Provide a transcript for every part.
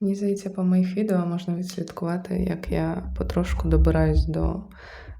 Мені здається, по моїх відео можна відслідкувати, як я потрошку добираюсь до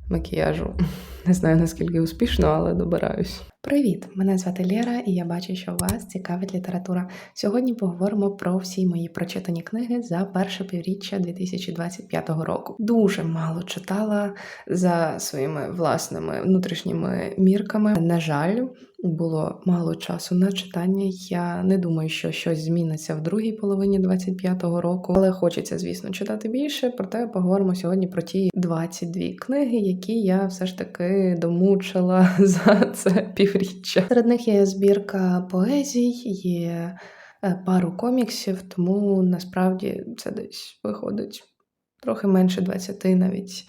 макіяжу. Не знаю наскільки успішно, але добираюсь. Привіт! Мене звати Лєра, і я бачу, що вас цікавить література. Сьогодні поговоримо про всі мої прочитані книги за перше півріччя 2025 року. Дуже мало читала за своїми власними внутрішніми мірками. На жаль, було мало часу на читання. Я не думаю, що щось зміниться в другій половині 25-го року, але хочеться, звісно, читати більше. Проте поговоримо сьогодні про ті 22 книги, які я все ж таки домучила за це півріччя. Серед них є збірка поезій, є е, пару коміксів, тому насправді це десь виходить. Трохи менше 20 навіть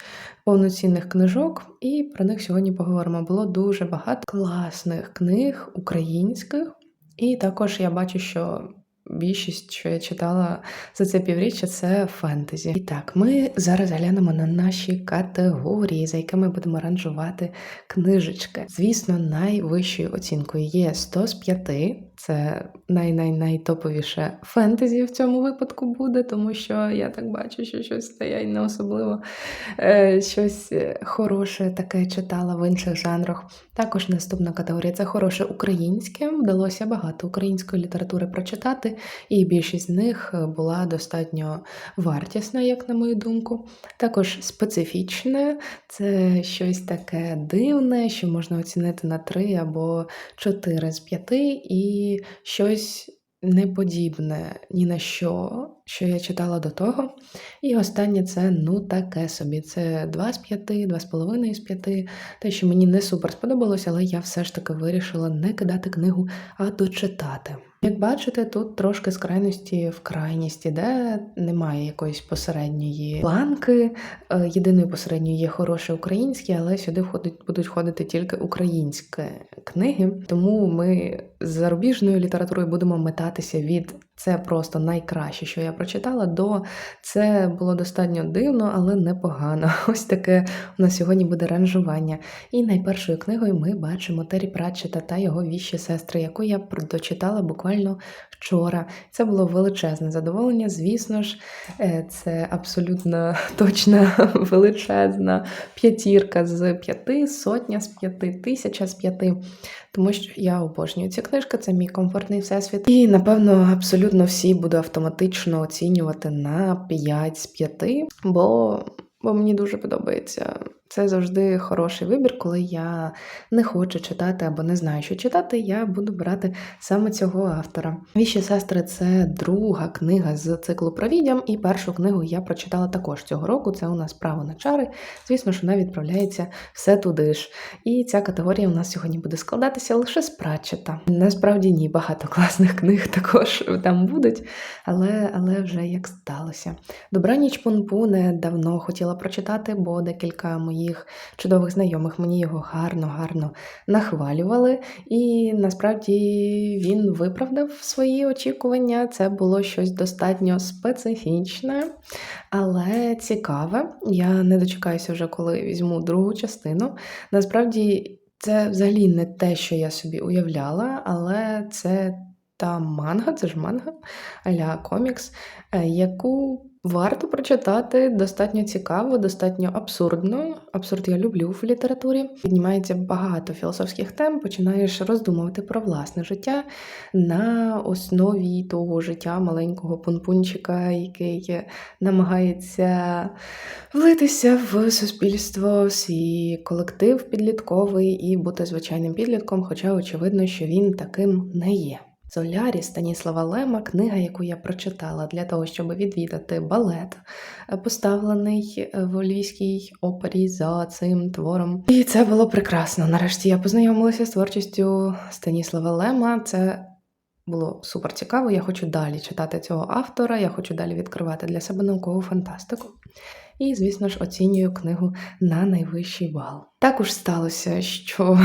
повноцінних книжок, і про них сьогодні поговоримо. Було дуже багато класних книг українських, і також я бачу, що більшість, що я читала за це півріччя, це фентезі. І так, ми зараз глянемо на наші категорії, за якими будемо ранжувати книжечки. Звісно, найвищою оцінкою є 100 з 5. Це най-най-найтоповіше фентезі в цьому випадку буде, тому що я так бачу, що щось та я й не особливо е, щось е, хороше таке читала в інших жанрах. Також наступна категорія це хороше українське. Вдалося багато української літератури прочитати, і більшість з них е, була достатньо вартісна, як на мою думку. Також специфічне це щось таке дивне, що можна оцінити на 3 або 4 з 5, і щось неподібне ні на що, що я читала до того. І останнє це ну таке собі. Це 2 з 5, 2,5 з 5. Те, що мені не супер сподобалося, але я все ж таки вирішила не кидати книгу, а дочитати. Як бачите, тут трошки з крайності в крайність іде, немає якоїсь посередньої планки. Е, Єдиною посередньою є хороше українське, але сюди входить, будуть входити тільки українські книги. Тому ми з зарубіжною літературою будемо метатися від це просто найкраще, що я прочитала. До це було достатньо дивно, але непогано. Ось таке у нас сьогодні буде ранжування. І найпершою книгою ми бачимо Террі Пратчета та його віщі сестри, яку я дочитала буквально вчора. Це було величезне задоволення. Звісно ж, е, це абсолютно точна величезна п'ятірка з п'яти, сотня з п'яти, тисяча з п'яти. Тому що я обожнюю ці книжки, це мій комфортний всесвіт. І напевно абсолютно всі буду автоматично оцінювати на 5 з 5, бо, бо мені дуже подобається. Це завжди хороший вибір, коли я не хочу читати або не знаю, що читати, я буду брати саме цього автора. Віщі сестри це друга книга з циклу про відьям, і першу книгу я прочитала також цього року. Це у нас право на чари. Звісно ж, вона відправляється все туди ж. І ця категорія у нас сьогодні буде складатися лише з Пратчета. Насправді ні, багато класних книг також там будуть, але, але вже як сталося. Добраніч Пунпуне давно хотіла прочитати, бо декілька моїх моїх чудових знайомих мені його гарно-гарно нахвалювали, і насправді він виправдав свої очікування. Це було щось достатньо специфічне, але цікаве. Я не дочекаюся вже, коли візьму другу частину. Насправді. Це взагалі не те, що я собі уявляла, але це та манга, це ж манга аля комікс, е, яку Варто прочитати достатньо цікаво, достатньо абсурдно. Абсурд я люблю в літературі. Піднімається багато філософських тем, починаєш роздумувати про власне життя на основі того життя маленького пунпунчика, який намагається влитися в суспільство, свій колектив підлітковий і бути звичайним підлітком, хоча очевидно, що він таким не є. Солярі Станіслава Лема, книга, яку я прочитала для того, щоб відвідати балет, е, поставлений е, в Львівській опері за цим твором. І це було прекрасно. Нарешті я познайомилася з творчістю Станіслава Лема. Це було супер цікаво. Я хочу далі читати цього автора, я хочу далі відкривати для себе наукову фантастику. І, звісно ж, оцінюю книгу на найвищий бал. Також сталося, що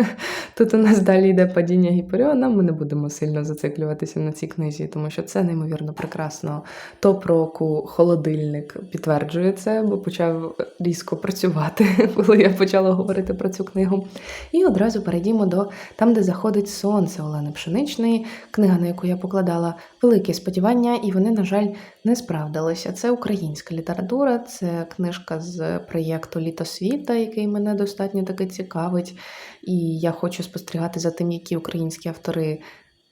тут у нас далі йде падіння Гіперіона. Ми не будемо сильно зациклюватися на цій книзі, тому що це неймовірно прекрасно. Топ року холодильник підтверджує це, бо почав різко працювати, коли я почала говорити про цю книгу. І одразу перейдімо до там, де заходить сонце Олени Пшеничної, книга, на яку я покладала великі сподівання, і вони, на жаль, не справдилися. Це українська література, це книжка з проєкту Літо світа, який мене достатньо таки цікавить. І я хочу спостерігати за тим, які українські автори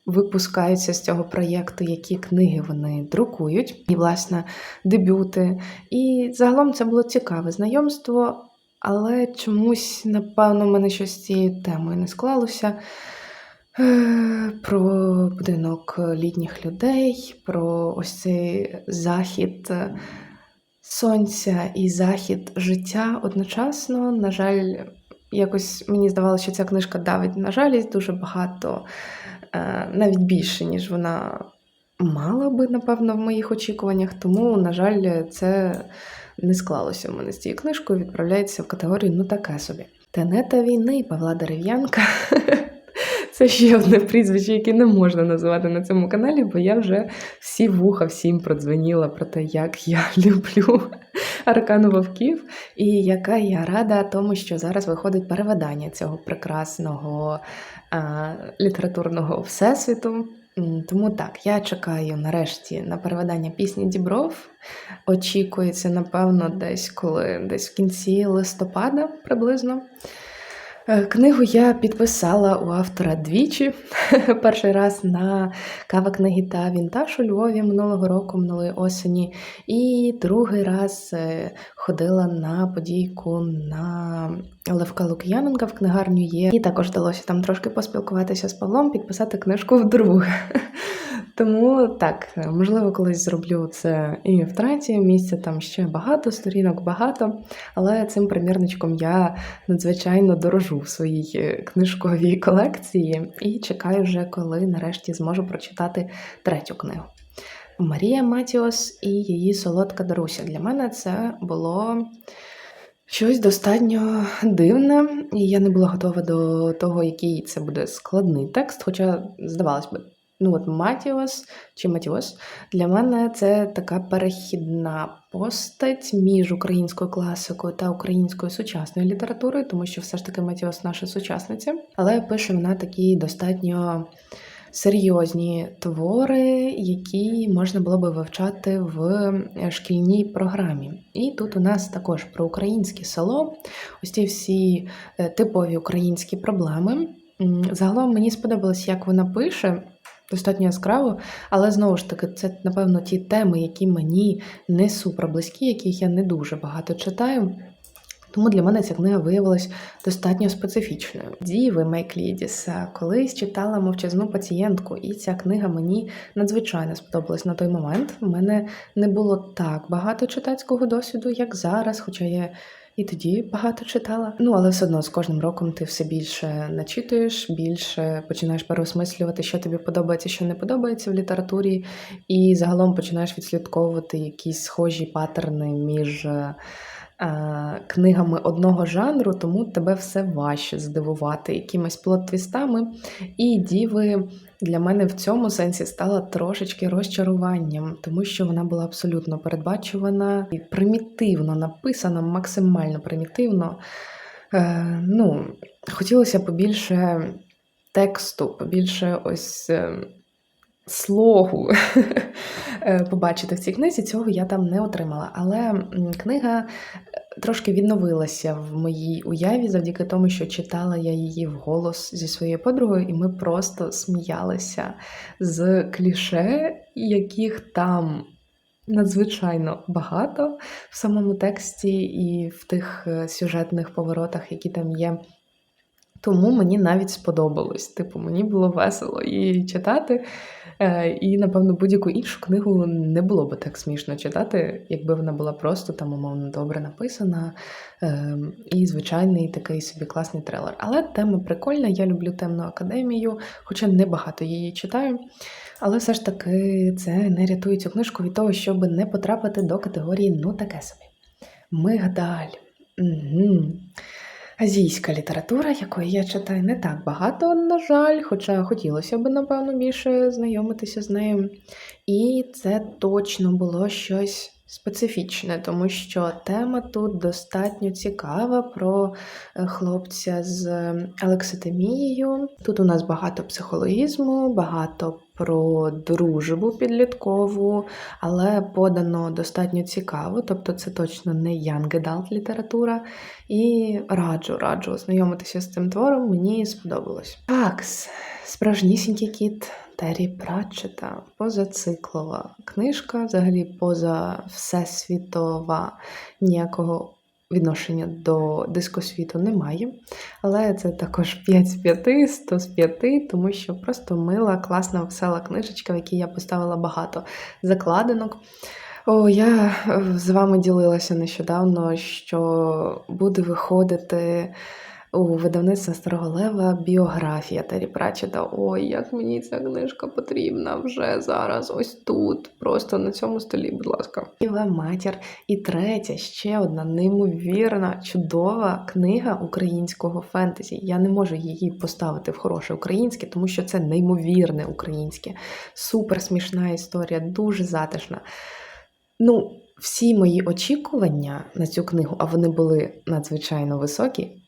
випускаються з цього проєкту, які книги вони друкують, і, власне, дебюти. І загалом це було цікаве знайомство, але чомусь, напевно, в мене щось з цією темою не склалося. Е, Про будинок літніх людей, про ось цей захід сонця і захід життя одночасно. На жаль, якось мені здавалося, що ця книжка давить на жалість дуже багато, е, навіть більше, ніж вона мала би, напевно, в моїх очікуваннях. Тому, на жаль, це не склалося в мене з цією книжкою, відправляється в категорію ну таке собі. Тенета війни Павла Дерев'янка. Це ще одне прізвище, яке не можна називати на цьому каналі, бо я вже всі вуха всім продзвеніла про те, як я люблю Аркану Вовків, і яка я рада тому, що зараз виходить перевидання цього прекрасного а, літературного всесвіту. Тому так, я чекаю нарешті на переведення пісні Дібров. Очікується, напевно, десь коли десь в кінці листопада приблизно. Е, книгу я підписала у автора двічі. Перший раз на кава книги та вінтаж у Львові минулого року, минулої осені. І другий раз е, ходила на подійку на Левка Лук'яненка в книгарню є. І також вдалося там трошки поспілкуватися з Павлом, підписати книжку вдруге. Тому так, можливо, колись зроблю це і втраті. Місця там ще багато, сторінок багато, але цим примірничком я надзвичайно дорожу в своїй е, книжковій колекції і чекаю вже, коли нарешті зможу прочитати третю книгу. Марія Матіос і її солодка Даруся. Для мене це було. Щось достатньо дивне, і я не була готова до того, який це буде складний текст. Хоча, здавалось би, ну от Матіос чи Матіос для мене це така перехідна постать між українською класикою та українською сучасною літературою, тому що все ж таки Матіос наша сучасниця, але пише вона такі достатньо серйозні твори, які можна було би вивчати в е, шкільній програмі. І тут у нас також про українське село, ось ці всі е, типові українські проблеми. Загалом мені сподобалось, як вона пише. Достатньо яскраво, але знову ж таки, це, напевно, ті теми, які мені не супер близькі, яких я не дуже багато читаю. Тому для мене ця книга виявилась достатньо специфічною. Діви Мейклідіса колись читала мовчазну пацієнтку, і ця книга мені надзвичайно сподобалась на той момент. У мене не було так багато читацького досвіду, як зараз, хоча я і тоді багато читала. Ну але все одно з кожним роком ти все більше начитуєш, більше починаєш переосмислювати, що тобі подобається, що не подобається в літературі, і загалом починаєш відслідковувати якісь схожі паттерни між. Е, книгами одного жанру, тому тебе все важче здивувати якимись плот-твістами. І діви для мене в цьому сенсі стала трошечки розчаруванням, тому що вона була абсолютно передбачувана і примітивно написана, максимально примітивно. Е, ну, Хотілося побільше тексту, побільше ось. Слогу е, побачити в цій книзі, цього я там не отримала. Але книга е, трошки відновилася в моїй уяві завдяки тому, що читала я її вголос зі своєю подругою, і ми просто сміялися з кліше, яких там. Надзвичайно багато в самому тексті і в тих е, сюжетних поворотах, які там є. Тому мені навіть сподобалось. Типу, мені було весело її читати. Е, і, напевно, будь-яку іншу книгу не було би так смішно читати, якби вона була просто там, умовно, добре написана. Ем, і звичайний такий собі класний трилер. Але тема прикольна, я люблю темну академію, хоча не багато її читаю. Але все ж таки це не рятує цю книжку від того, щоб не потрапити до категорії ну таке собі. Мигдаль. Угу. Азійська література, якої я читаю не так багато, на жаль, хоча хотілося б, напевно, більше знайомитися з нею. І це точно було щось специфічне, тому що тема тут достатньо цікава про е, хлопця з алекситимією. Тут у нас багато психологізму, багато про дружбу підліткову, але подано достатньо цікаво, тобто це точно не young adult література. І раджу, раджу ознайомитися з цим твором, мені сподобалось. Такс, справжнісінький кіт. Террі Пратчета, позациклова книжка, взагалі поза всесвітова ніякого відношення до дискосвіту немає. Але це також 5 з 5, 100 з 5, тому що просто мила, класна, весела книжечка, в якій я поставила багато закладинок. О, я з вами ділилася нещодавно, що буде виходити у видавництва Старого Лева біографія Террі Пратчета. Ой, як мені ця книжка потрібна вже зараз, ось тут, просто на цьому столі, будь ласка. Іва матір. І третя, ще одна неймовірна, чудова книга українського фентезі. Я не можу її поставити в хороше українське, тому що це неймовірне українське, супер смішна історія, дуже затишна. Ну, всі мої очікування на цю книгу, а вони були надзвичайно високі.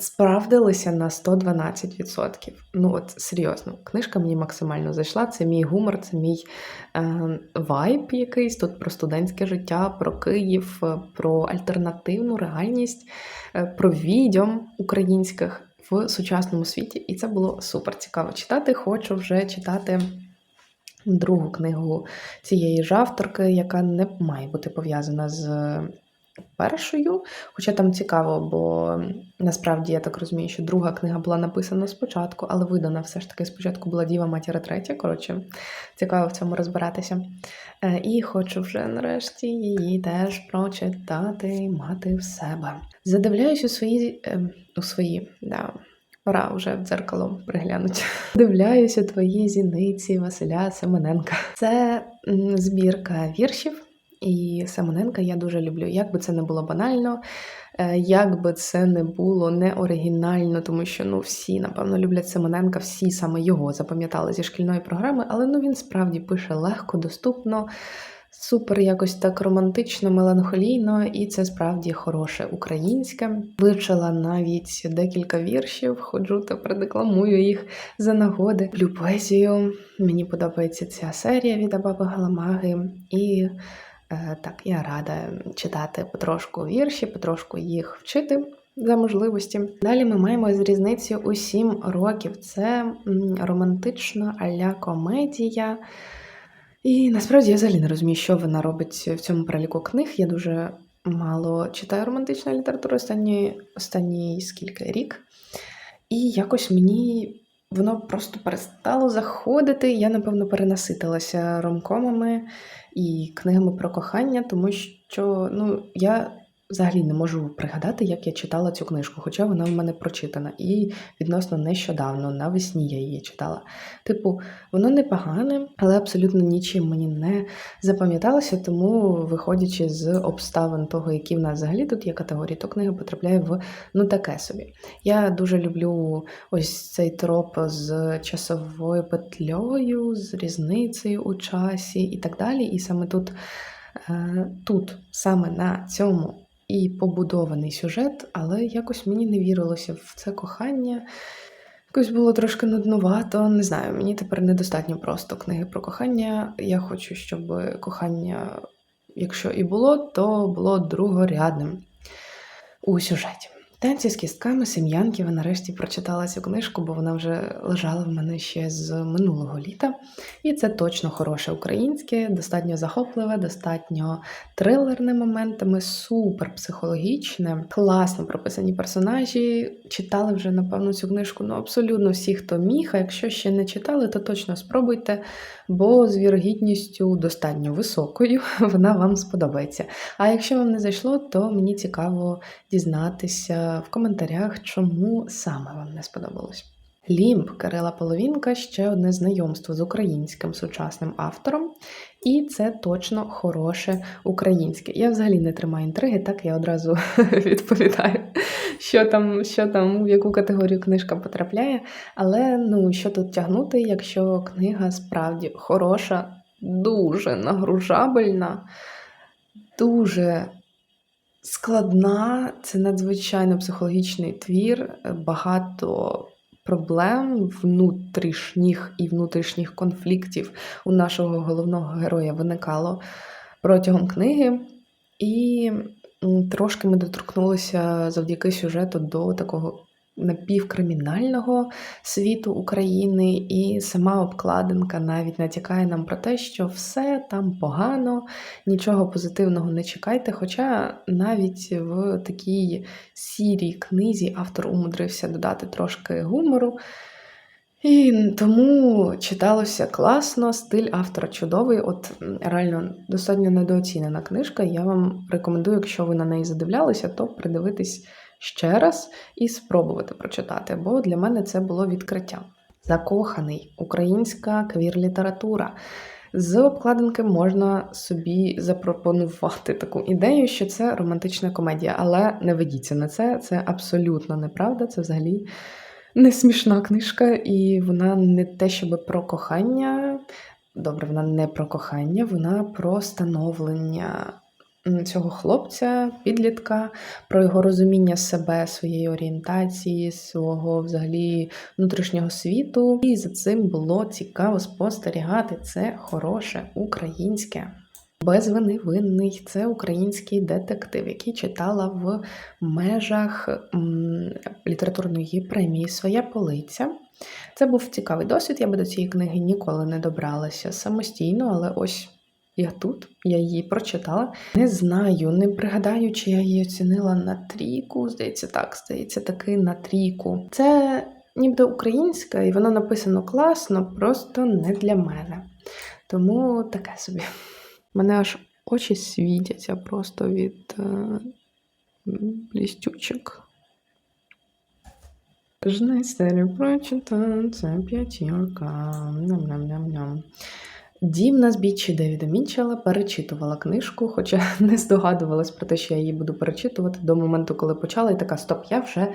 Справдилися на 112%. Ну, от серйозно, книжка мені максимально зайшла. Це мій гумор, це мій е, вайб якийсь тут про студентське життя, про Київ, про альтернативну реальність, е, про відьом українських в сучасному світі. І це було супер цікаво читати. Хочу вже читати. Другу книгу цієї ж авторки, яка не має бути пов'язана з першою. Хоча там цікаво, бо насправді я так розумію, що друга книга була написана спочатку, але видана все ж таки спочатку була Діва Матіра третя. Коротше, цікаво в цьому розбиратися. Е, і хочу вже нарешті її теж прочитати, мати в себе. Задивляюсь у свої ем, у свої, да. Пора вже в дзеркало приглянуть. Дивляюся твої зіниці Василя Семененка. Це збірка віршів. І Семененка я дуже люблю. Як би це не було банально, е, як би це не було не оригінально, тому що ну всі, напевно, люблять Семененка, всі саме його запам'ятали зі шкільної програми, але ну він справді пише легко, доступно, супер якось так романтично, меланхолійно, і це справді хороше українське. Вивчила навіть декілька віршів, ходжу та продекламую їх за нагоди. Люблю поезію. Мені подобається ця серія від Абаби Галамаги. і так, я рада читати потрошку вірші, потрошку їх вчити за можливості. Далі ми маємо з різницю у 7 років. Це романтична аля комедія. І насправді я взагалі не розумію, що вона робить в цьому переліку книг. Я дуже мало читаю романтичну літературу останній останній скільки рік. І якось мені воно просто перестало заходити. Я, напевно, перенаситилася ромкомами і книгами про кохання, тому що ну, я взагалі не можу пригадати, як я читала цю книжку, хоча вона в мене прочитана. І відносно нещодавно, навесні я її читала. Типу, воно непогане, але абсолютно нічим мені не запам'яталося, тому, виходячи з обставин того, які в нас взагалі тут є категорії, то книга потрапляє в ну таке собі. Я дуже люблю ось цей троп з часовою петлею, з різницею у часі і так далі. І саме тут. Е, тут саме на цьому і побудований сюжет, але якось мені не вірилося в це кохання. Якось було трошки нуднувато. Не знаю, мені тепер недостатньо просто книги про кохання. Я хочу, щоб кохання, якщо і було, то було другорядним у сюжеті. Танці з кістками Сем'янківа нарешті прочитала цю книжку, бо вона вже лежала в мене ще з минулого літа. І це точно хороше українське, достатньо захопливе, достатньо трилерне моментами, супер психологічне, класно прописані персонажі. Читали вже, напевно, цю книжку ну, абсолютно всі, хто міг. А якщо ще не читали, то точно спробуйте, бо з вірогідністю достатньо високою вона вам сподобається. А якщо вам не зайшло, то мені цікаво дізнатися в коментарях, чому саме вам не сподобалось. Лімб Кирила Половінка ще одне знайомство з українським сучасним автором, і це точно хороше українське. Я взагалі не тримаю інтриги, так я одразу відповідаю, що там, що там, в яку категорію книжка потрапляє. Але ну, що тут тягнути, якщо книга справді хороша, дуже нагружабельна, дуже складна, це надзвичайно психологічний твір, багато проблем внутрішніх і внутрішніх конфліктів у нашого головного героя виникало протягом книги. І трошки ми доторкнулися завдяки сюжету до такого напівкримінального світу України, і сама обкладинка навіть натякає нам про те, що все там погано, нічого позитивного не чекайте. Хоча навіть в такій сірій книзі автор умудрився додати трошки гумору. І тому читалося класно, стиль автора чудовий. От реально достатньо недооцінена книжка. Я вам рекомендую, якщо ви на неї задивлялися, то придивитись ще раз і спробувати прочитати, бо для мене це було відкриття. Закоханий українська квір-література. З обкладинки можна собі запропонувати таку ідею, що це романтична комедія, але не ведіться на це, це абсолютно неправда. Це взагалі не смішна книжка, і вона не те, щоб про кохання. Добре, вона не про кохання, вона про становлення цього хлопця, підлітка, про його розуміння себе, своєї орієнтації, свого взагалі внутрішнього світу. І за цим було цікаво спостерігати це хороше українське. Без вини винний це український детектив, який читала в межах літературної премії Своя полиця. Це був цікавий досвід. Я би до цієї книги ніколи не добралася самостійно, але ось я тут, я її прочитала. Не знаю, не пригадаю, чи я її оцінила на трійку. Здається, так, здається, таки на трійку. Це ніби українська, і воно написано класно, просто не для мене. Тому таке собі. Мене аж очі світяться просто від е, блістючок. Жний серію прочитав, це п'ятірка. Ням-ням-ням-ням. Дівна з бічі Девіда Мітчелла перечитувала книжку, хоча не здогадувалась про те, що я її буду перечитувати до моменту, коли почала, і така стоп, я вже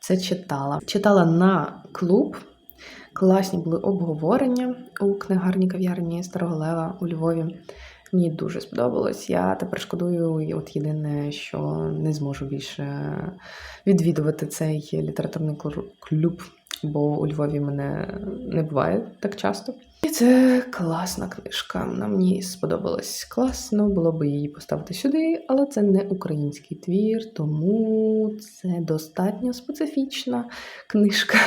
це читала. Читала на клуб. Класні були обговорення у книгарній кав'ярні Старого Лева у Львові. Мені дуже сподобалось. Я тепер шкодую, от єдине, що не зможу більше відвідувати цей літературний клуб, бо у Львові мене не буває так часто. І це класна книжка. Вона мені сподобалась класно, було би її поставити сюди, але це не український твір, тому це достатньо специфічна книжка,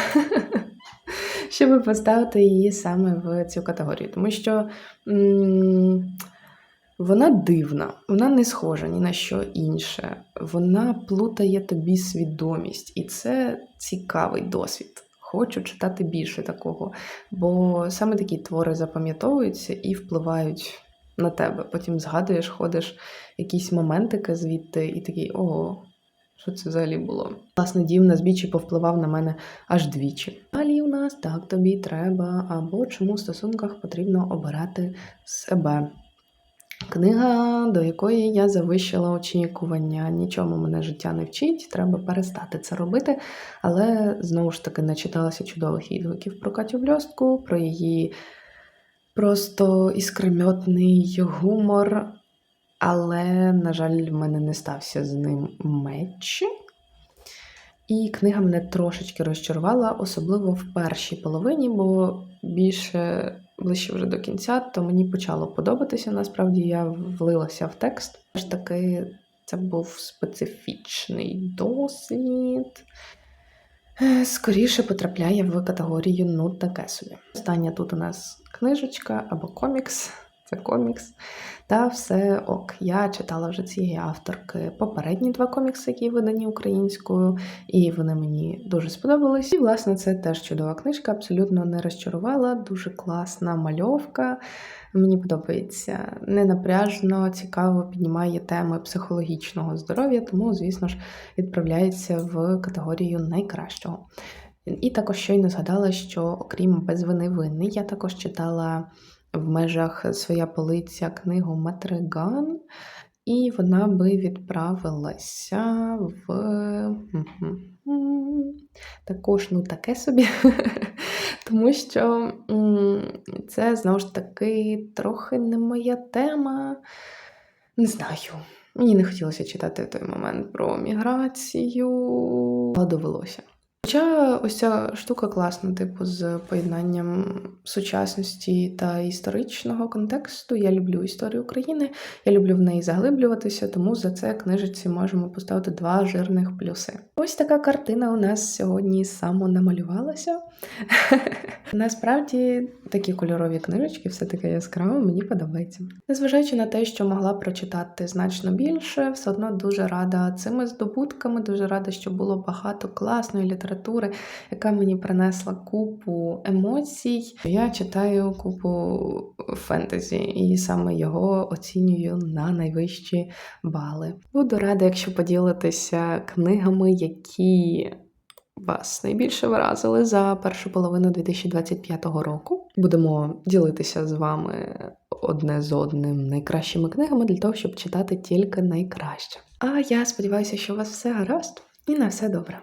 щоб поставити її саме в цю категорію. Тому що вона дивна, вона не схожа ні на що інше. Вона плутає тобі свідомість, і це цікавий досвід хочу читати більше такого. Бо саме такі твори запам'ятовуються і впливають на тебе. Потім згадуєш, ходиш якісь моментики звідти, і такий ого. Що це взагалі було? Власне, дів на збічі повпливав на мене аж двічі. Далі у нас так тобі треба, або чому в стосунках потрібно обирати себе. Книга, до якої я завищила очікування. Нічому мене життя не вчить, треба перестати це робити. Але знову ж таки начиталася чудових відгуків про Катю Бльостку, про її просто іскрометний гумор. Але, на жаль, в мене не стався з ним меч. І книга мене трошечки розчарувала, особливо в першій половині, бо більше ближче вже до кінця, то мені почало подобатися. Насправді я влилася в текст. Ж таки, це був специфічний досвід. Скоріше потрапляє в категорію ну таке собі. Остання тут у нас книжечка або комікс це комікс. Та все ок. Я читала вже цієї авторки попередні два комікси, які видані українською, і вони мені дуже сподобались. І, власне, це теж чудова книжка, абсолютно не розчарувала, дуже класна мальовка. Мені подобається ненапряжно, цікаво піднімає теми психологічного здоров'я, тому, звісно ж, відправляється в категорію найкращого. І також щойно згадала, що окрім без вини винний, я також читала в межах своя полиця книгу Матриган, і вона би відправилася в також ну таке собі. Тому що це знову ж таки трохи не моя тема. Не знаю. Мені не хотілося читати той момент про міграцію, але довелося. Хоча ось ця штука класна, типу, з поєднанням сучасності та історичного контексту. Я люблю історію України, я люблю в неї заглиблюватися, тому за це книжиці можемо поставити два жирних плюси. Ось така картина у нас сьогодні самонамалювалася. Насправді такі кольорові книжечки, все таке яскраво, мені подобається. Незважаючи на те, що могла прочитати значно більше, все одно дуже рада цими здобутками, дуже рада, що було багато класної літератури, яка мені принесла купу емоцій. Я читаю купу фентезі, і саме його оцінюю на найвищі бали. Буду рада, якщо поділитеся книгами, які вас найбільше вразили за першу половину 2025 року. Будемо ділитися з вами одне з одним найкращими книгами для того, щоб читати тільки найкраще. А я сподіваюся, що у вас все гаразд і на все добре.